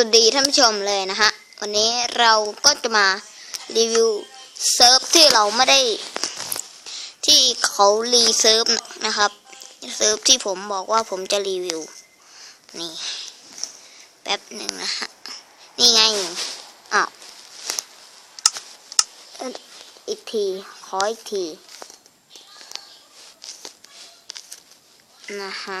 สวัสดีท่านผู้ชมเลยนะฮะ วันนี้เราก็จะมารีวิวเซิร์ฟที่เราไม่ได้ ที่เขารีเซิร์ฟนะครับเซิร์ฟที่ผมบอกว่าผมจะรีวิว นี่ แป๊บหนึ่งนะฮะ นี่ไงอ้าวเอิ่มอีกที ขออีกที นะฮะ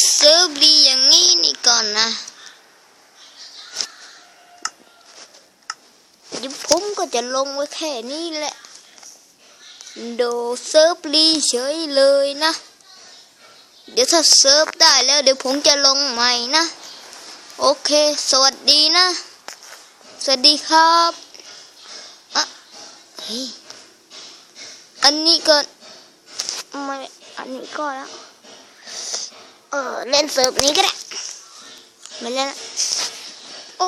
เซิร์ฟลีอีกแล้วน่ะไม่ดีเลยนะอือหือเซิร์ฟดีอย่างนี้นี่ก่อนนะเดี๋ยวผมก็จะลงไว้แค่นี้แหละ โดเซิร์ฟรีเฉยเลยนะ เดี๋ยวถ้าเซิร์ฟได้แล้ว เดี๋ยวผมจะลงใหม่นะ โอเค สวัสดีนะ สวัสดีครับอะเฮ้ยอันนี้ก็ไม่อันนี้ก็แล้ว เออเล่นเซิร์ฟนี้ก็ได้ไม่เล่นละอ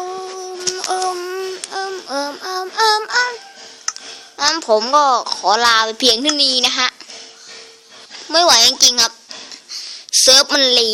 มอมอมอมอมอมอมงั้นผมก็ขอลาไปเพียงเท่านี้นะฮะ ไม่ไหวจริงๆครับ เซิร์ฟมันลี